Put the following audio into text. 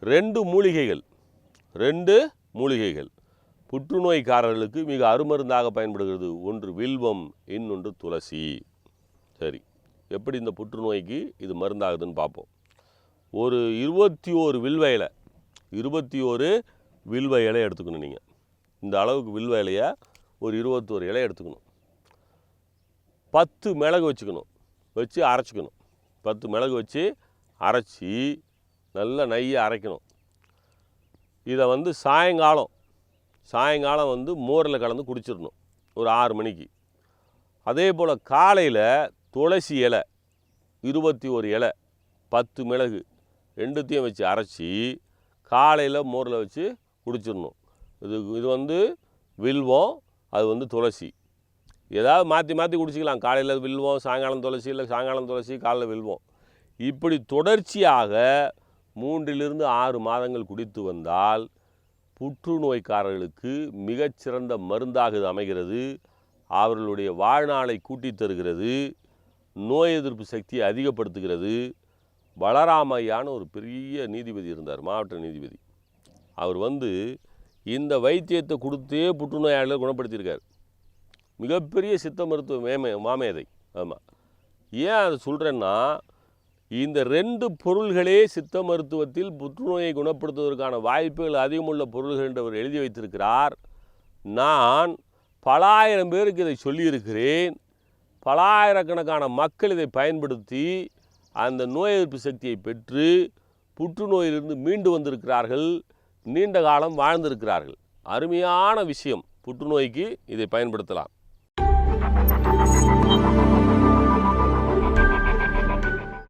ரெண்டு மூலிகைகள் ரெண்டு மூலிகைகள். புற்றுநோய்க்காரர்களுக்கு மிக அருமருந்தாக பயன்படுகிறது. ஒன்று வில்வம் இன்னொன்று துளசி. சரி எப்படி இந்த புற்றுநோய்க்கு இது மருந்தாகுதுன்னு பார்ப்போம். ஒரு இருபத்தி ஓரு வில்வ இலை இருபத்தி ஓரு வில்வ இலையை எடுத்துக்கணும் நீங்கள் இந்த அளவுக்கு வில்வ இலையை ஒரு இருபத்தோரு இலையை எடுத்துக்கணும். பத்து மிளகு வச்சுக்கணும் வச்சு அரைச்சிக்கணும். பத்து மிளகு வச்சு அரைச்சி நல்லா நையை அரைக்கணும். இதை வந்து சாயங்காலம் சாயங்காலம் வந்து மோரில் கலந்து குடிச்சிடணும் ஒரு ஆறு மணிக்கு. அதே போல் காலையில் துளசி இலை இருபத்தி ஒரு இலை பத்து மிளகு ரெண்டுத்தையும் வச்சு அரைச்சி காலையில் மோரில் வச்சு குடிச்சிடணும். இது இது வந்து வில்வம் அது வந்து துளசி. ஏதாவது மாற்றி மாற்றி குடிச்சிக்கலாம். காலையில் வில்வம் சாயங்காலம் துளசி இல்லை சாயங்காலம் துளசி காலையில் வில்வம். இப்படி தொடர்ச்சியாக மூன்றிலிருந்து ஆறு மாதங்கள் குடித்து வந்தால் புற்றுநோய்க்காரர்களுக்கு மிகச்சிறந்த மருந்தாக இது அமைகிறது. அவர்களுடைய வாழ்நாளை கூட்டித் தருகிறது. நோய் எதிர்ப்பு சக்தியை அதிகப்படுத்துகிறது. வளராமையான ஒரு பெரிய நீதிபதி இருந்தார் மாவட்ட நீதிபதி. அவர் வந்து இந்த வைத்தியத்தை கொடுத்தே புற்றுநோயாளிகளை குணப்படுத்தியிருக்கார். மிகப்பெரிய சித்த மருத்துவ மேமே மாமேதை. ஆமாம் ஏன் அதை சொல்கிறேன்னா இந்த ரெண்டு பொருள்களே சித்த மருத்துவத்தில் புற்றுநோயை குணப்படுத்துவதற்கான வாய்ப்புகள் அதிகமுள்ள பொருள்கள் என்று அவர் எழுதி வைத்திருக்கிறார். நான் பல ஆயிரம் பேருக்கு இதை சொல்லியிருக்கிறேன். பல ஆயிரக்கணக்கான மக்கள் இதை பயன்படுத்தி அந்த நோய் எதிர்ப்பு சக்தியை பெற்று புற்றுநோயிலிருந்து மீண்டு வந்திருக்கிறார்கள். நீண்ட காலம் வாழ்ந்திருக்கிறார்கள். அருமையான விஷயம். புற்றுநோய்க்கு இதை பயன்படுத்தலாம்.